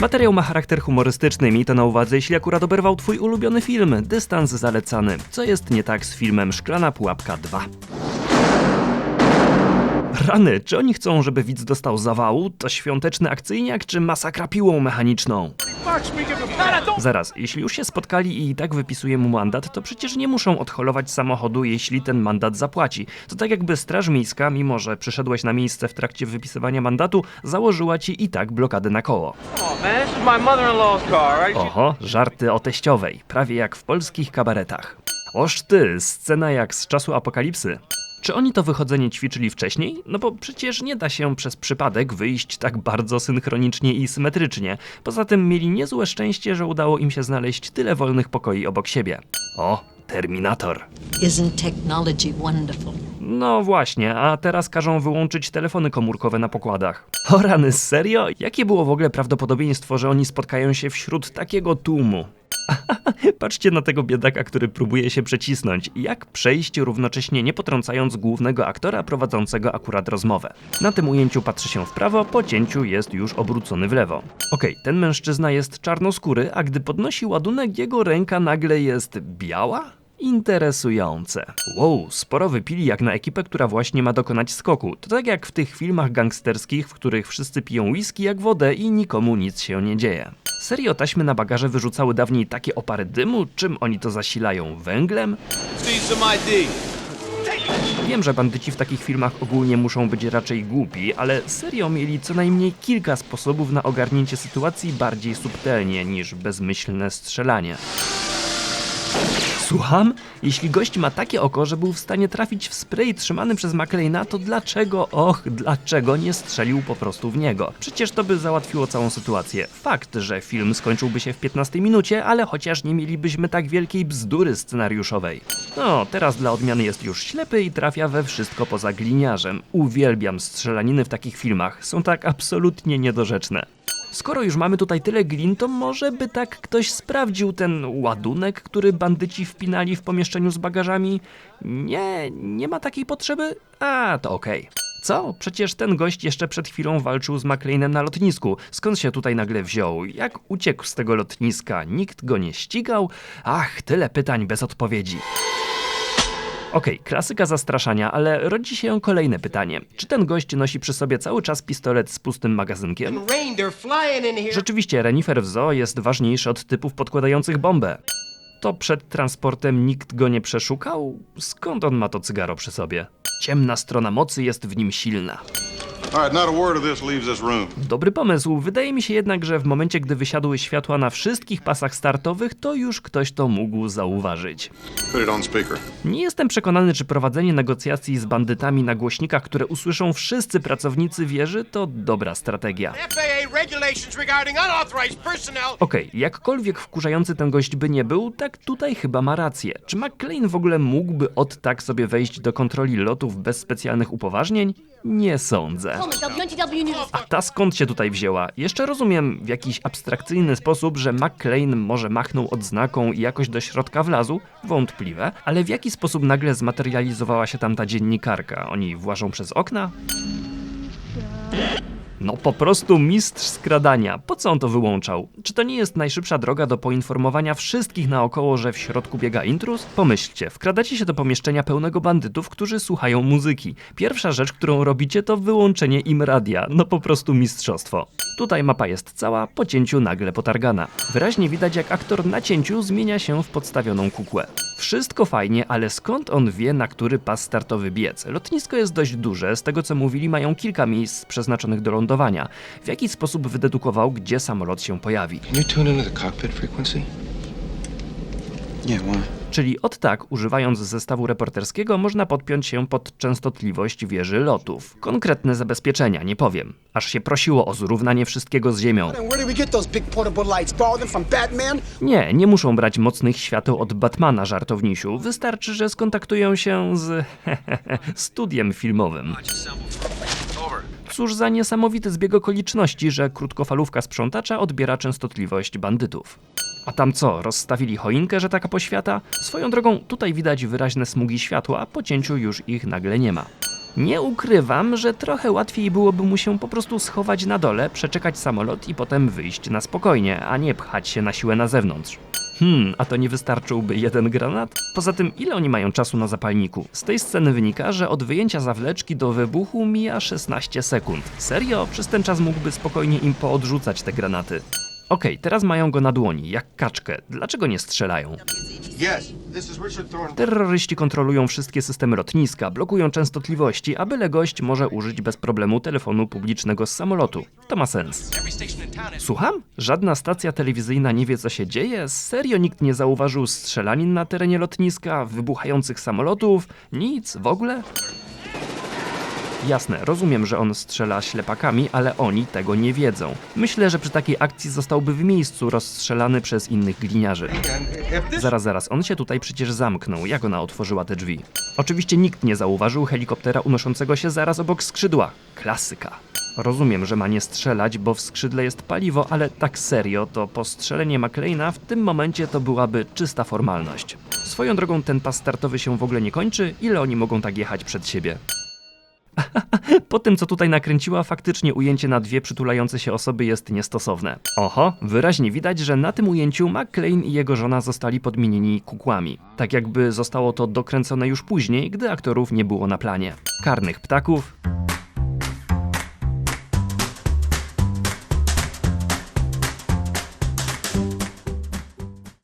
Materiał ma charakter humorystyczny, miej to na uwadze, jeśli akurat oberwał twój ulubiony film. Dystans zalecany. Co jest nie tak z filmem Szklana Pułapka 2? Rany, czy oni chcą, żeby widz dostał zawału? To świąteczny akcyjniak, czy masakra piłą mechaniczną? Zaraz, jeśli już się spotkali i i tak wypisuje mu mandat, to przecież nie muszą odholować samochodu, jeśli ten mandat zapłaci. To tak jakby Straż Miejska, mimo że przyszedłeś na miejsce w trakcie wypisywania mandatu, założyła ci i tak blokadę na koło. Oho, żarty o teściowej, prawie jak w polskich kabaretach. Oż ty, scena jak z czasu apokalipsy. Czy oni to wychodzenie ćwiczyli wcześniej? No bo przecież nie da się przez przypadek wyjść tak bardzo synchronicznie i symetrycznie. Poza tym mieli niezłe szczęście, że udało im się znaleźć tyle wolnych pokoi obok siebie. O, Terminator. Isn't technology wonderful? No właśnie, a teraz każą wyłączyć telefony komórkowe na pokładach. O rany, serio? Jakie było w ogóle prawdopodobieństwo, że oni spotkają się wśród takiego tłumu? Patrzcie na tego biedaka, który próbuje się przecisnąć. Jak przejść równocześnie nie potrącając głównego aktora prowadzącego akurat rozmowę. Na tym ujęciu patrzy się w prawo, po cięciu jest już obrócony w lewo. Okej, ten mężczyzna jest czarnoskóry, a gdy podnosi ładunek, jego ręka nagle jest biała? Interesujące. Wow, sporo wypili jak na ekipę, która właśnie ma dokonać skoku. To tak jak w tych filmach gangsterskich, w których wszyscy piją whisky jak wodę i nikomu nic się nie dzieje. Serio taśmy na bagaże wyrzucały dawniej takie opary dymu? Czym oni to zasilają? Węglem? Wiem, że bandyci w takich filmach ogólnie muszą być raczej głupi, ale serio mieli co najmniej kilka sposobów na ogarnięcie sytuacji bardziej subtelnie niż bezmyślne strzelanie. Słucham? Jeśli gość ma takie oko, że był w stanie trafić w spray trzymany przez McLeana, to dlaczego, och, dlaczego nie strzelił po prostu w niego? Przecież to by załatwiło całą sytuację. Fakt, że film skończyłby się w 15 minucie, ale chociaż nie mielibyśmy tak wielkiej bzdury scenariuszowej. No, teraz dla odmiany jest już ślepy i trafia we wszystko poza gliniarzem. Uwielbiam strzelaniny w takich filmach, są tak absolutnie niedorzeczne. Skoro już mamy tutaj tyle glin, to może by tak ktoś sprawdził ten ładunek, który bandyci wpinali w pomieszczeniu z bagażami? Nie, nie ma takiej potrzeby? A, to okej. Co? Przecież ten gość jeszcze przed chwilą walczył z McLeanem na lotnisku. Skąd się tutaj nagle wziął? Jak uciekł z tego lotniska? Nikt go nie ścigał? Ach, tyle pytań bez odpowiedzi. Okej, klasyka zastraszania, ale rodzi się kolejne pytanie. Czy ten gość nosi przy sobie cały czas pistolet z pustym magazynkiem? Rzeczywiście, renifer w zoo jest ważniejszy od typów podkładających bombę. To przed transportem nikt go nie przeszukał? Skąd on ma to cygaro przy sobie? Ciemna strona mocy jest w nim silna. Dobry pomysł. Wydaje mi się jednak, że w momencie, gdy wysiadły światła na wszystkich pasach startowych, to już ktoś to mógł zauważyć. Nie jestem przekonany, czy prowadzenie negocjacji z bandytami na głośnikach, które usłyszą wszyscy pracownicy wieży, to dobra strategia. Okej, jakkolwiek wkurzający ten gość by nie był, tak tutaj chyba ma rację. Czy McLean w ogóle mógłby od tak sobie wejść do kontroli lotów bez specjalnych upoważnień? Nie sądzę. A ta skąd się tutaj wzięła? Jeszcze rozumiem w jakiś abstrakcyjny sposób, że McLean może machnął odznaką i jakoś do środka wlazł, wątpliwe, ale w jaki sposób nagle zmaterializowała się tam ta dziennikarka? Oni włażą przez okna? No po prostu mistrz skradania. Po co on to wyłączał? Czy to nie jest najszybsza droga do poinformowania wszystkich naokoło, że w środku biega intruz? Pomyślcie, wkradacie się do pomieszczenia pełnego bandytów, którzy słuchają muzyki. Pierwsza rzecz, którą robicie, to wyłączenie im radia. No po prostu mistrzostwo. Tutaj mapa jest cała, po cięciu nagle potargana. Wyraźnie widać, jak aktor na cięciu zmienia się w podstawioną kukłę. Wszystko fajnie, ale skąd on wie, na który pas startowy biec? Lotnisko jest dość duże, z tego co mówili, mają kilka miejsc przeznaczonych do lądowania. W jaki sposób wydedukował, gdzie samolot się pojawi? Czyli od tak, używając zestawu reporterskiego, można podpiąć się pod częstotliwość wieży lotów. Konkretne zabezpieczenia, nie powiem. Aż się prosiło o zrównanie wszystkiego z Ziemią. Nie, nie muszą brać mocnych świateł od Batmana, żartownisiu. Wystarczy, że skontaktują się z studiem filmowym. Cóż za niesamowity zbieg okoliczności, że krótkofalówka sprzątacza odbiera częstotliwość bandytów. A tam co, rozstawili choinkę, że taka poświata? Swoją drogą, tutaj widać wyraźne smugi światła, po cięciu już ich nagle nie ma. Nie ukrywam, że trochę łatwiej byłoby mu się po prostu schować na dole, przeczekać samolot i potem wyjść na spokojnie, a nie pchać się na siłę na zewnątrz. Hmm, a to nie wystarczyłby jeden granat? Poza tym, ile oni mają czasu na zapalniku? Z tej sceny wynika, że od wyjęcia zawleczki do wybuchu mija 16 sekund. Serio? Przez ten czas mógłby spokojnie im poodrzucać te granaty. Okej, teraz mają go na dłoni, jak kaczkę. Dlaczego nie strzelają? Yes, Terroryści kontrolują wszystkie systemy lotniska, blokują częstotliwości, a byle gość może użyć bez problemu telefonu publicznego z samolotu. To ma sens. Słucham? Żadna stacja telewizyjna nie wie co się dzieje? Serio nikt nie zauważył strzelanin na terenie lotniska, wybuchających samolotów? Nic w ogóle? Jasne, rozumiem, że on strzela ślepakami, ale oni tego nie wiedzą. Myślę, że przy takiej akcji zostałby w miejscu rozstrzelany przez innych gliniarzy. Zaraz, zaraz, on się tutaj przecież zamknął. Jak ona otworzyła te drzwi? Oczywiście nikt nie zauważył helikoptera unoszącego się zaraz obok skrzydła. Klasyka. Rozumiem, że ma nie strzelać, bo w skrzydle jest paliwo, ale tak serio, to postrzelenie McLeana w tym momencie to byłaby czysta formalność. Swoją drogą ten pas startowy się w ogóle nie kończy, ile oni mogą tak jechać przed siebie? Po tym, co tutaj nakręciła, faktycznie ujęcie na dwie przytulające się osoby jest niestosowne. Oho, wyraźnie widać, że na tym ujęciu McLean i jego żona zostali podmienieni kukłami. Tak jakby zostało to dokręcone już później, gdy aktorów nie było na planie. Karnych ptaków,